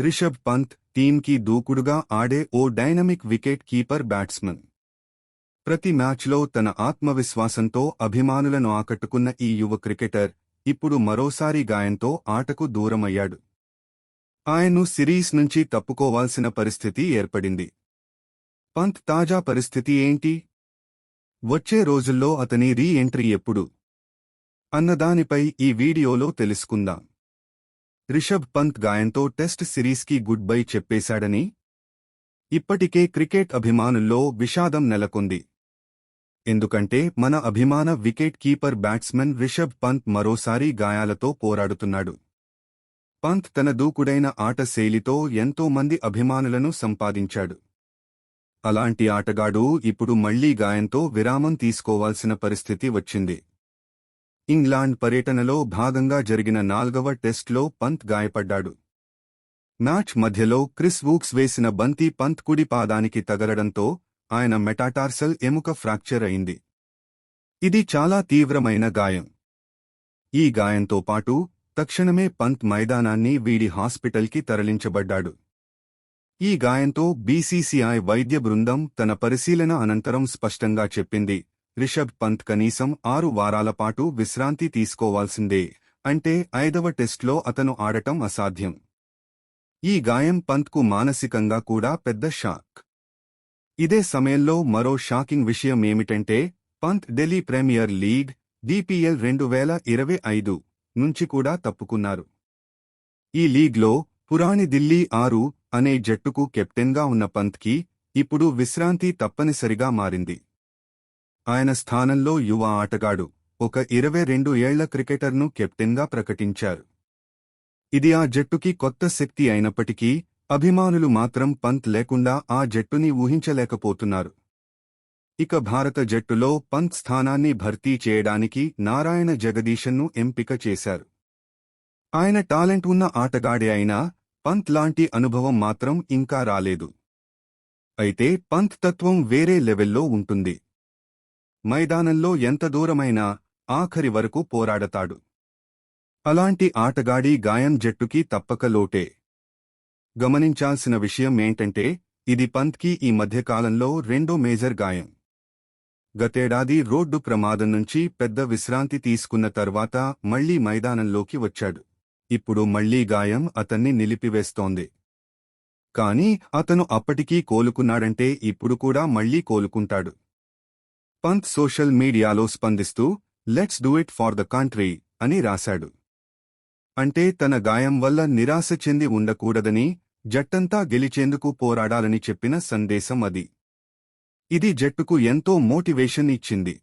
రిషబ్ పంత్ టీంకి దూకుడుగా ఆడే ఓ డైనమిక్ వికెట్ కీపర్ బ్యాట్స్మన్. ప్రతి మ్యాచ్లో తన ఆత్మవిశ్వాసంతో అభిమానులను ఆకట్టుకున్న ఈ యువ క్రికెటర్ ఇప్పుడు మరోసారి గాయంతో ఆటకు దూరమయ్యాడు. ఆయన్ను సిరీస్ నుంచి తప్పుకోవాల్సిన పరిస్థితి ఏర్పడింది. పంత్ తాజా పరిస్థితి ఏంటి? వచ్చే రోజుల్లో అతని రీ ఎంట్రీ ఎప్పుడు? అన్నదానిపై ఈ వీడియోలో తెలుసుకుందాం. రిషబ్ పంత్ గాయంతో టెస్ట్ సిరీస్కి గుడ్ బై చెప్పేశాడని? ఇప్పటికే క్రికెట్ అభిమానుల్లో విషాదం నెలకొంది. ఎందుకంటే మన అభిమాన wicket keeper batsmen Rishabh Pant మరోసారి గాయాలతో పోరాడుతున్నాడు. పంత్ తన దూకుడైన ఆట శైలితో ఎంతో మంది అభిమానులను సంపాదించాడు. అలాంటి ఆటగాడు ఇప్పుడు మళ్ళీ గాయంతో విరామం తీసుకోవాల్సిన పరిస్థితి వచ్చింది. ఇంగ్లాండ్ పర్యటనలో భాగంగా జరిగిన నాల్గవ టెస్ట్లో పంత్ గాయపడ్డాడు. మ్యాచ్ మధ్యలో క్రిస్ వూక్స్ వేసిన బంతి పంత్ కుడి పాదానికి తగలడంతో ఆయన మెటాటార్సల్ ఎముక ఫ్రాక్చర్ అయింది. ఇది చాలా తీవ్రమైన గాయం. ఈ గాయంతో పాటు తక్షణమే పంత్ మైదానాన్ని వీడి హాస్పిటల్కి తరలించబడ్డాడు. ఈ గాయంతో బీసీసీఐ వైద్య బృందం తన పరిశీలన అనంతరం స్పష్టంగా చెప్పింది రిషబ్ పంత్ కనీసం ఆరు వారాల పాటు విశ్రాంతి తీసుకోవాల్సిందే. అంటే ఐదవ టెస్ట్లో అతను ఆడటం అసాధ్యం. ఈ గాయం పంత్కు మానసికంగా కూడా పెద్ద షాక్. ఇదే సమయంలో మరో షాకింగ్ విషయం ఏమిటంటే Pant Delhi premier league DPL రెండు వేల ఇరవై ఐదు నుంచి కూడా తప్పుకున్నారు. ఈ లీగ్లో పురాణి ఢిల్లీ ఆరు అనే జట్టుకు కెప్టెన్గా ఉన్న పంత్కి ఇప్పుడు విశ్రాంతి తప్పనిసరిగా మారింది. ఆయన స్థానంలో యువ ఆటగాడు ఒక ఇరవై రెండు ఏళ్ళ క్రికెటర్ను కెప్టెన్గా ప్రకటించారు. ఇది ఆ జట్టుకి కొత్త శక్తి అయినప్పటికీ అభిమానులు మాత్రం పంత్ లేకుండా ఆ జట్టుని ఊహించలేకపోతున్నారు. ఇక భారత జట్టులో పంత్ స్థానాన్ని భర్తీ చేయడానికి నారాయణ జగదీశన్ను ఎంపిక చేశారు. ఆయన టాలెంట్ ఉన్న ఆటగాడే అయినా పంత్ లాంటి అనుభవం మాత్రం ఇంకా రాలేదు. అయితే పంత్ తత్వం వేరే లెవెల్లో ఉంటుంది. మైదానంలో ఎంత దూరమైనా ఆఖరి వరకు పోరాడతాడు. అలాంటి ఆటగాడి గాయం జట్టుకి తప్పక లోటే. గమనించాల్సిన విషయం ఏంటంటే ఇది పంత్కి ఈ మధ్యకాలంలో రెండో మేజర్ గాయం. గతేడాది రోడ్డు ప్రమాదం నుంచి పెద్ద విశ్రాంతి తీసుకున్న తర్వాత మళ్ళీ మైదానంలోకి వచ్చాడు. ఇప్పుడు మళ్ళీ గాయం అతన్ని నిలిపివేస్తోంది. కాని అతను అప్పటికీ కోలుకున్నాడంటే ఇప్పుడు కూడా మళ్ళీ కోలుకుంటాడు. పంత్ సోషల్ మీడియాలో స్పందిస్తూ let's do it for the country అని రాశాడు. అంటే తన గాయం వల్ల నిరాశ చెంది ఉండకూడదని జట్టంతా గెలిచేందుకు పోరాడాలని చెప్పిన సందేశం అది. ఇది జట్టుకు ఎంతో మోటివేషన్ ఇచ్చింది.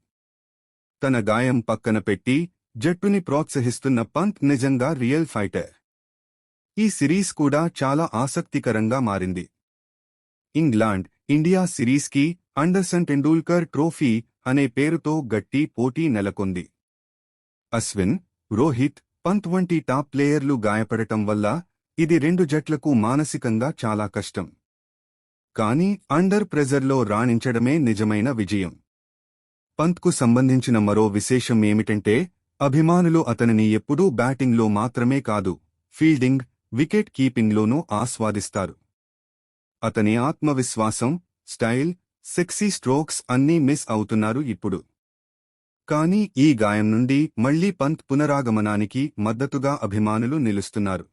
తన గాయం పక్కన పెట్టి జట్టుని ప్రోత్సహిస్తున్న పంత్ నిజంగా రియల్ ఫైటర్. ఈ సిరీస్ కూడా చాలా ఆసక్తికరంగా మారింది. ఇంగ్లాండ్ ఇండియా సిరీస్కి అండర్సన్ టెండూల్కర్ ట్రోఫీ అనే పేరుతో గట్టి పోటీ నెలకొంది. అశ్విన్ రోహిత్ పంత్ వంటి టాప్ ప్లేయర్లు గాయపడటం వల్ల ఇది రెండు జట్లకు మానసికంగా చాలా కష్టం. కానీ అండర్ ప్రెజర్లో రాణించడమే నిజమైన విజయం. పంత్కు సంబంధించిన మరో విశేషం ఏమిటంటే అభిమానులు అతనిని ఎప్పుడూ బ్యాటింగ్లో మాత్రమే కాదు ఫీల్డింగ్ వికెట్ కీపింగ్లోనూ ఆస్వాదిస్తారు. అతని ఆత్మవిశ్వాసం స్టైల్ సెక్సీ స్ట్రోక్స్ అన్నీ మిస్ అవుతున్నారు ఇప్పుడు. కానీ ఈ గాయం నుండి మళ్ళీ పంత్ పునరాగమనానికి మద్దతుగా అభిమానులు నిలుస్తున్నారు.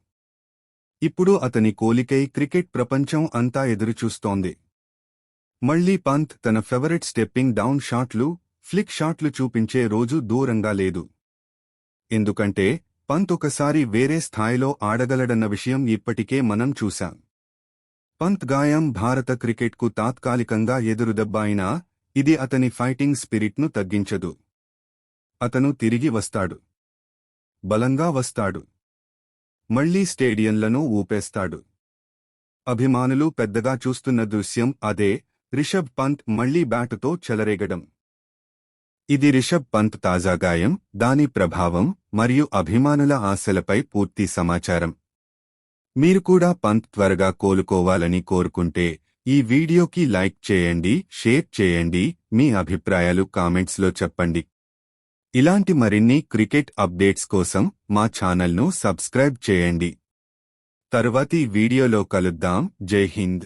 ఇప్పుడు అతని కోలికై క్రికెట్ ప్రపంచం అంతా ఎదురుచూస్తోంది. మళ్ళీ పంత్ తన ఫెవరెట్ స్టెప్పింగ్ డౌన్ షాట్లు ఫ్లిక్ షాట్లు చూపించే రోజు దూరంగా లేదు. ఎందుకంటే పంత్ ఒకసారి వేరే స్థాయిలో ఆడగలడన్న విషయం ఇప్పటికే మనం చూశాం. పంత్ గాయం భారత క్రికెట్కు తాత్కాలికంగా ఎదురుదెబ్బ అయినా ఇది అతని ఫైటింగ్ స్పిరిట్ను తగ్గించదు. అతను తిరిగి వస్తాడు. బలంగా వస్తాడు. మళ్ళీ స్టేడియంలను ఊపేస్తాడు. అభిమానులు పెద్దగా చూస్తున్న దృశ్యం అదే రిషబ్ పంత్ మళ్ళీ బ్యాటుతో చెలరేగడం. ఇది రిషబ్ పంత్ తాజా గాయం దాని ప్రభావం మరియు అభిమానుల ఆశలపై పూర్తి సమాచారం. మీరు కూడా పంత్ త్వరగా కోలుకోవాలని కోరుకుంటే ఈ వీడియోకి లైక్ చేయండి షేర్ చేయండి మీ అభిప్రాయాలు కామెంట్స్లో చెప్పండి. ఇలాంటి మరిన్ని క్రికెట్ అప్డేట్స్ కోసం మా ఛానల్ను సబ్స్క్రైబ్ చేయండి. తరువాతి వీడియోలో కలుద్దాం. జై హింద్.